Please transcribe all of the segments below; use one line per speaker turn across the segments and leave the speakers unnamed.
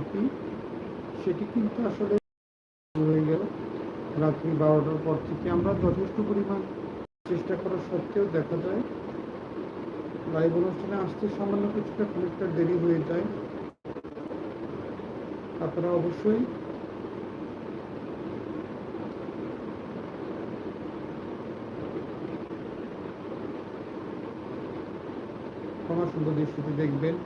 সমাপ্তি সেটি কিন্তু আসলে হয়ে গেল। রাত্রি বারোটার পর থেকে আমরা যথেষ্ট পরিমাণ চেষ্টা করা সত্ত্বেও দেখা যায় লাইভ অনুষ্ঠানে আসতে সামান্য কিছুটা খানিকটা দেরি হয়ে যায়। আপনারা অবশ্যই ক্ষমা সুন্দর দৃষ্টিতে দেখবেন।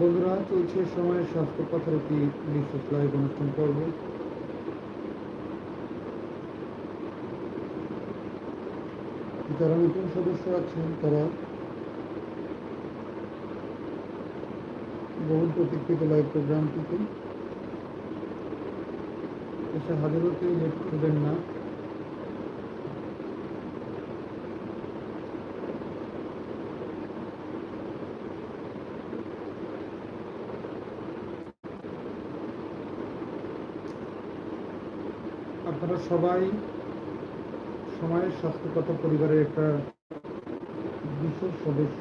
বন্ধুরা, চলছে সময়ের স্বাস্থ্য কথার একটি বিশেষ লাইভ অনুষ্ঠান করব যারা নতুন সদস্য আছেন, তারা বহু প্রতীক্ষিত লাইভ প্রোগ্রামটিতে এসে হাজির হতে লেট করবেন না। আপনারা সবাই সময়ের স্বাস্থ্যকতা পরিবারের একটা বিশেষ সদস্য।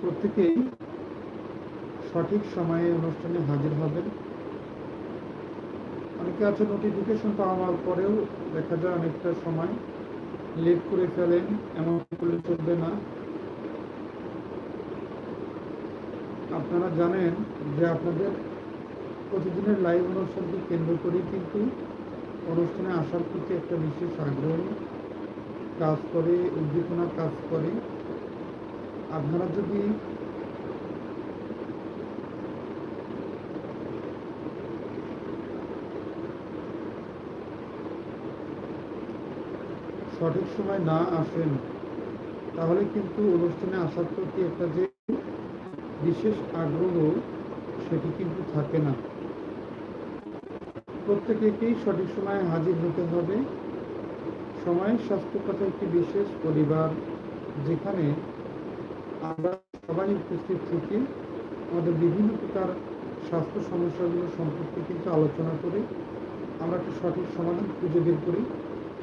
প্রত্যেকেই সঠিক সময়ে অনুষ্ঠানে হাজির হবেন। অনেকে আছে নোটিফিকেশন পাওয়ার পরেও দেখা যায় অনেকটা সময় লেট করে ফেলেন, এমন করলে চলবে না। আপনারা জানেন যে আপনাদের প্রতিদিনের লাইভ অনুষ্ঠানকে কেন্দ্র করেই কিন্তু অনুষ্ঠানে আসার প্রতি একটা বিশেষ আগ্রহ। কাজ করে, উদ্দীপনা কাজ করে। আপনারা যদি সঠিক সময় না আসেন, তাহলে কিন্তু অনুষ্ঠানে আসার প্রতি একটা যে বিশেষ আগ্রহ, সেটি কিন্তু থাকে না। প্রত্যেকেকেই সঠিক সময়ে হাজির হতে হবে। সময়ের স্বাস্থ্য কথা একটি বিশেষ পরিবার, যেখানে আমরা সবাই উপস্থিত থেকে। আমাদের বিভিন্ন প্রকার স্বাস্থ্য সমস্যাগুলো সম্পর্কে কিন্তু আলোচনা করে। আমরা একটা সঠিক সমাধান খুঁজে বের করি।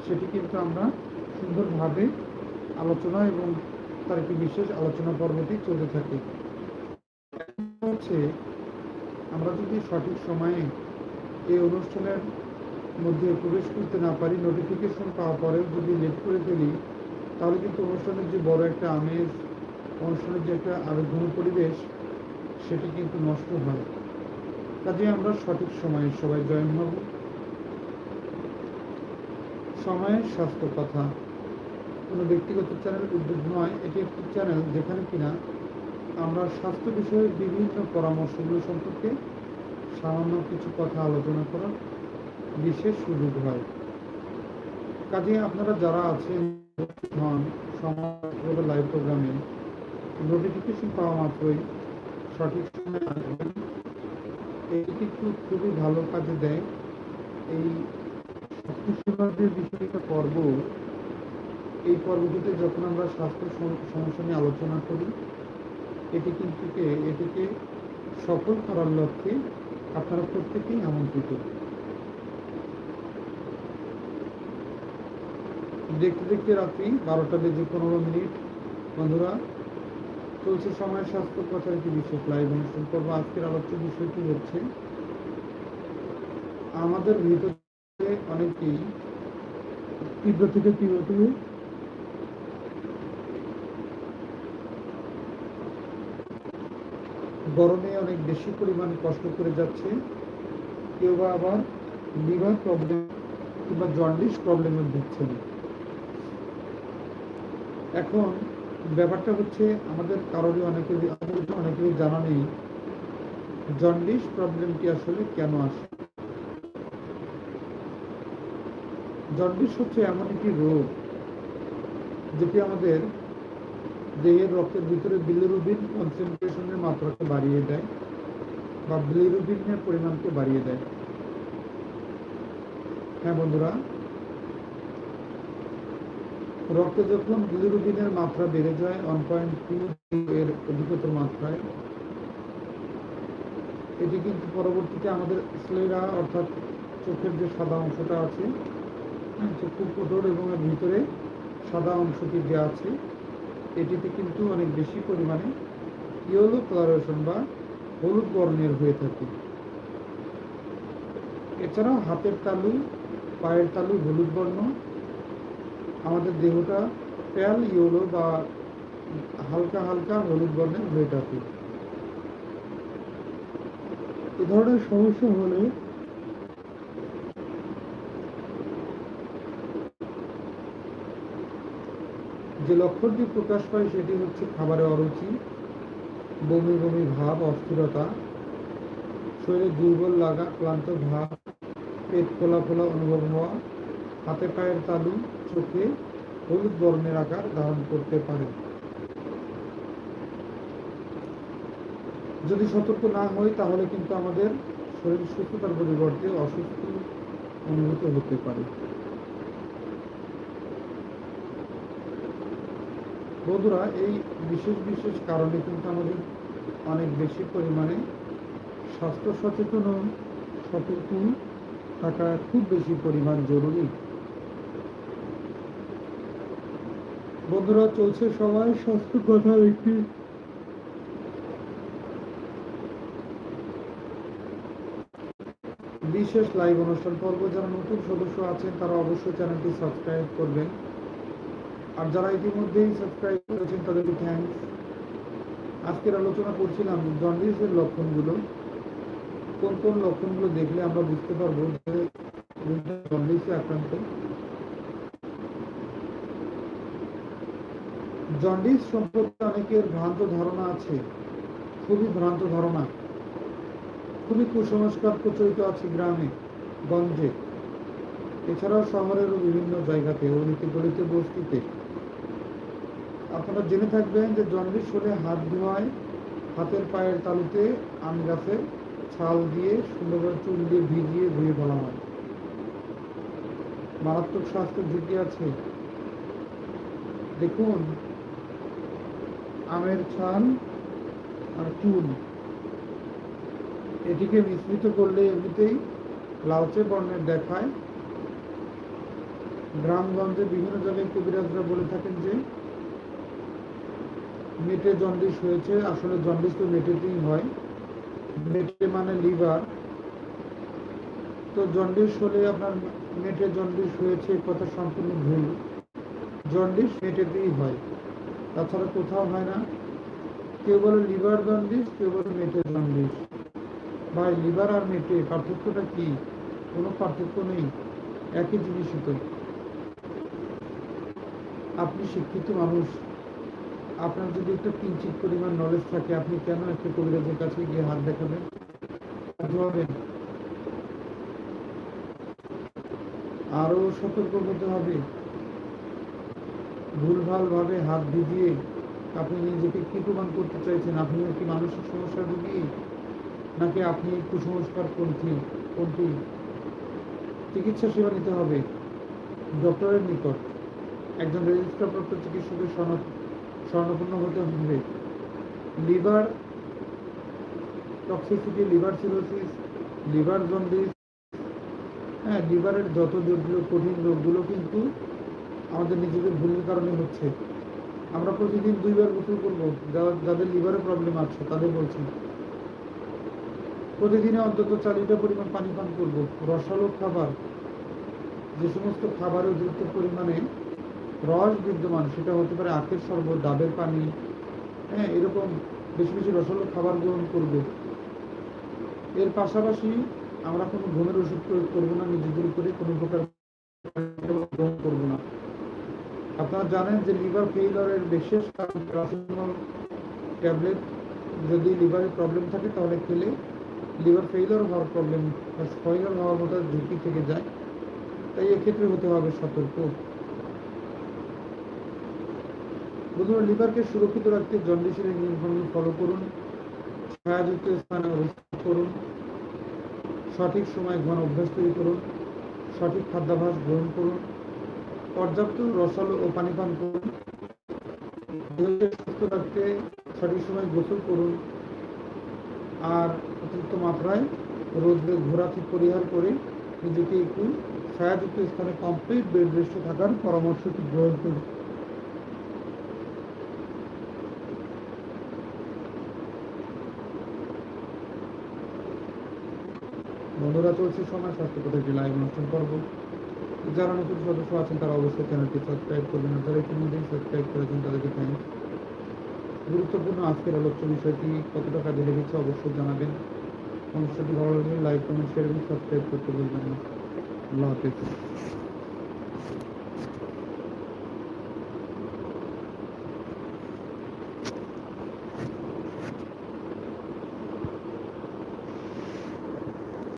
সেটি কিন্তু আমরা সুন্দরভাবে আলোচনা এবং তার একটি বিশেষ আলোচনা পর্বটি চলতে থাকে। হচ্ছে আমরা যদি সঠিক সময়ে এই অনুষ্ঠানের মধ্যে প্রবেশ করতে না পারি নোটিফিকেশন পাওয়ার পরেও যদি লেট করে ফেলি, তাহলে কিন্তু অনুষ্ঠানের যে বড় একটা আমেজ, অনুষ্ঠানের যে একটা আবেগঘন পরিবেশ, সেটি কিন্তু নষ্ট হয়। কাজে আমরা সঠিক সময়ে সবাই জয়েন হব। সময়ের স্বাস্থ্য কথা। কোনো ব্যক্তিগত চ্যানেল উদ্যোগ নয়, এটি একটি চ্যানেল যেখানে কিনা আমরা স্বাস্থ্য বিষয়ে বিভিন্ন পরামর্শগুলো সম্পর্কে সামান্য কিছু কথা আলোচনা করার বিশেষ সুযোগ হয়। কাজে আপনারা যারা আছেন, হন সমাজ লাইভ প্রোগ্রামে নোটিফিকেশন পাওয়া মাত্রই সঠিক সময় আসবেন। এটি কিন্তু খুবই ভালো কাজে দেয়। এই স্বাস্থ্য যে বিষয়টা পর্ব, এই পর্বটিতে যখন আমরা স্বাস্থ্য সমস্যা নিয়ে আলোচনা করি, এটি কিন্তু এটিকে সফল করার লক্ষ্যে আপনারা প্রত্যেকেই আমন্ত্রিত। দেখতে দেখতে রাত্রি বারোটা বেজে পনেরো মিনিট। বন্ধুরা, চলছে সময় স্বাস্থ্য একটি বিশেষ লাইভ অনুষ্ঠান করব। আজকের আলোচ্য বিষয়টি হচ্ছে, আমাদের ভিতরে অনেকেই তীব্র থেকে তীব্রতম গরমে অনেক বেশি পরিমাণে কষ্ট করে যাচ্ছে। কেউ বা আবার লিভার প্রবলেম কিংবা জন্ডিস প্রবলেমে ভুগছেন। এখন ব্যাপারটা হচ্ছে আমাদের কারোরই আমাদের অনেকেরই জানা নেই জন্ডিস প্রবলেমটি আসলে কেন আসে। জন্ডিস হচ্ছে এমন একটি রোগ যেটি আমাদের দেহের রক্তের ভিতরে বিলিরুবিন কনসেন্ট্রেশনের মাত্রাকে বাড়িয়ে দেয় বা বিলিরুবিনের পরিমাণকে বাড়িয়ে দেয়। হ্যাঁ বন্ধুরা রক্তে যখন বিলিরুবিনের মাত্রা বেড়ে যায় ওয়ান পয়েন্ট টু এর অধিকতর মাত্রায় এটি কিন্তু পরবর্তীতে আমাদের স্লেরা অর্থাৎ চোখের যে সাদা অংশটা আছে হ্যাঁ, চক্ষু কোটর এবং ভিতরে সাদা অংশটি যে আছে। এটিতে কিন্তু অনেক বেশি পরিমাণে ইয়েলো কালারেশন বা হলুদ বর্ণের হয়ে থাকে। এছাড়াও হাতের তালু, পায়ের তালু হলুদ বর্ণ। আমাদের দেহটা প্যাল ইয়েলো বা হালকা হালকা হলুদ বর্ণের হয়ে থাকে। এ ধরনের সমস্যা হলে যে লক্ষণটি প্রকাশ পায় সেটি হচ্ছে খাবারে অরুচি, বমি বমি ভাব, অস্থিরতা শরীরে দুর্বল লাগা, ক্লান্ত ভাব পেট ফোলা ফোলা, অনুভব হওয়া, হাতে পায়ের তালু, চোখে হলুদ বর্ণের আকার ধারণ করতে পারে। যদি সতর্ক না হই, তাহলে কিন্তু আমাদের শরীর সুস্থতার পরিবর্তে অসুস্থ অনুভূত হতে পারে। বন্ধুরা, এই বিশেষ বিশেষ কারণে কিন্তু আমাদের অনেক বেশি পরিমাণে স্বাস্থ্য সচেতন সতর্ক থাকা খুব বেশি পরিমাণ জরুরি। বন্ধুরা, চলছে সবাই স্বাস্থ্য কথার একটি বিশেষ লাইভ অনুষ্ঠান পর্ব। যারা নতুন সদস্য আছেন, তারা অবশ্যই চ্যানেলটি সাবস্ক্রাইব করবেন। আর যারা ইতিমধ্যেই সাবস্ক্রাইব করেছেন, তাদেরকে থ্যাংকস আজকের আলোচনা করছিলাম জন্ডিসের লক্ষণগুলো। কোন কোন লক্ষণগুলো দেখলে আমরা বুঝতে পারব যে জন্ডিসে আক্রান্ত? জন্ডিস সম্পর্কে অনেকের ভ্রান্ত ধারণা আছে। খুবই ভ্রান্ত ধারণা। খুবই কুসংস্কার প্রচলিত আছে গ্রামে, গঞ্জে। এছাড়াও শহরেরও বিভিন্ন জায়গাতে অলিতে গলিতে, বস্তিতে। আপনারা জেনে থাকবেন যে জন্ডিস হলে হাত ধোয়ায়, হাতের পায়ের তালুতে আম গাছের ছাল দিয়ে সুন্দরভাবে চুল দিয়ে ভিজিয়ে ধুয়ে ফেলা হয়। মারাত্মক স্বাস্থ্য ঝুঁকি আছে। দেখুন, আমের ছাল আর চুল এটিকে মিশ্রিত করলে এমনিতেই লালচে বর্ণের দেখায়। গ্রামগঞ্জে বিভিন্ন জায়গায় কবিরাজরা বলে থাকেন যে মেটে জন্ডিস হয়েছে, আসলে জন্ডিস তো মেটেতেই হয়। মেটে মানে লিভার। তো জন্ডিস হলে আপনার মেটে জন্ডিস হয়েছে কথা সম্পূর্ণ ভুল। জন্ডিস মেটেতেই হয়, তাছাড়া কোথাও হয় না। কেউ বলে লিভার জন্ডিস, কেউ বলে মেটে জন্ডিস। ভাই, লিভার আর মেটে পার্থক্যটা কি? কোনো পার্থক্য নেই, একই জিনিসই তো। আপনি শিক্ষিত মানুষ। আপনার যদি একটু কিঞ্চিত পরিমাণ নলেজ থাকে, আপনি কেন একটা কবিরাজের কাছে গিয়ে হাত দেখাবেন? আরও সতর্ক হতে হবে। ভুলভাল ভাবে হাত ভিজিয়ে আপনি নিজেকে কি প্রমাণ করতে চাইছেন? আপনি কি মানসিক সমস্যা রুগী? নাকি আপনি কুসংস্কার পন্থী? পন্থী? চিকিৎসা সেবা নিতে হবে। ডক্টরের নিকট একজন রেজিস্টার প্রাপ্ত চিকিৎসকের সনদ স্বর্ণপূর্ণ হতে হবে। Liver toxicity liver cirrhosis liver jaundice হ্যাঁ লিভারের যত জটিল কঠিন রোগগুলো কিন্তু আমাদের নিজেদের ভুলের কারণে হচ্ছে। আমরা প্রতিদিন দুইবার গোসল করব যাদের লিভারে প্রবলেম আছে, তাদের বলছি। প্রতিদিনে অন্তত চার লিটার পরিমাণ পানি পান করব। রসালো খাবার, যে সমস্ত খাবারে অতিরিক্ত পরিমাণে রস বিদ্যমান, সেটা হতে পারে আখের শরবত, ডাবের পানি হ্যাঁ এরকম বেশি বেশি রসালো খাবার গ্রহণ করবে। এর পাশাপাশি আমরা কোনো ঘুমের ওষুধ প্রয়োগ করব না, নিজেদের করে কোনো প্রকার গ্রহণ করব না। আপনারা জানেন যে লিভার ফেইলরের বিশেষ কারণ ট্যাবলেট, যদি লিভারে প্রবলেম থাকে তাহলে খেলে লিভার ফেইলর হওয়ার প্রবলেম ফেইলর হওয়ার মতো ঝুঁকি থেকে যায়। তাই এক্ষেত্রে হতে হবে সতর্ক। বন্ধুরা লিভারকে সুরক্ষিত রাখতে জন্ডিসের নিয়মকানুন ফলো করুন, ছায়াযুক্ত স্থানে অবস্থান করুন, সঠিক সময় ঘন অভ্যাস তৈরি করুন, সঠিক খাদ্যাভ্যাস গ্রহণ করুন, পর্যাপ্ত রসালো ও পানি পান করুন, দেহকে সুস্থ রাখতে সঠিক সময় গোসল করুন, আর অতিরিক্ত মাত্রায় রোদ্রে ঘোরা থেকে পরিহার করে নিজেকে একটু ছায়াযুক্ত স্থানে কমপ্লিট বেড রেস্টে থাকার পরামর্শটি গ্রহণ করুন। বন্ধুরা, চলছে সময় স্বাস্থ্য কথা একটি লাইভ অনুষ্ঠান পর্ব। যারা নতুন সদস্য আছেন, তারা অবশ্যই চ্যানেলটি সাবস্ক্রাইব করবেন যারা ইতিমধ্যেই সাবস্ক্রাইব করেছেন তাদেরকে থ্যাংক গুরুত্বপূর্ণ আজকের আলোচ্য বিষয়টি কতটা কাজে লেগেছে অবশ্যই জানাবেন। অনুষ্ঠানটি ভালো লাগলে লাইক কমেন্ট শেয়ার এবং সাবস্ক্রাইব করতে ভুলবেন না। আল্লাহ হাফিজ।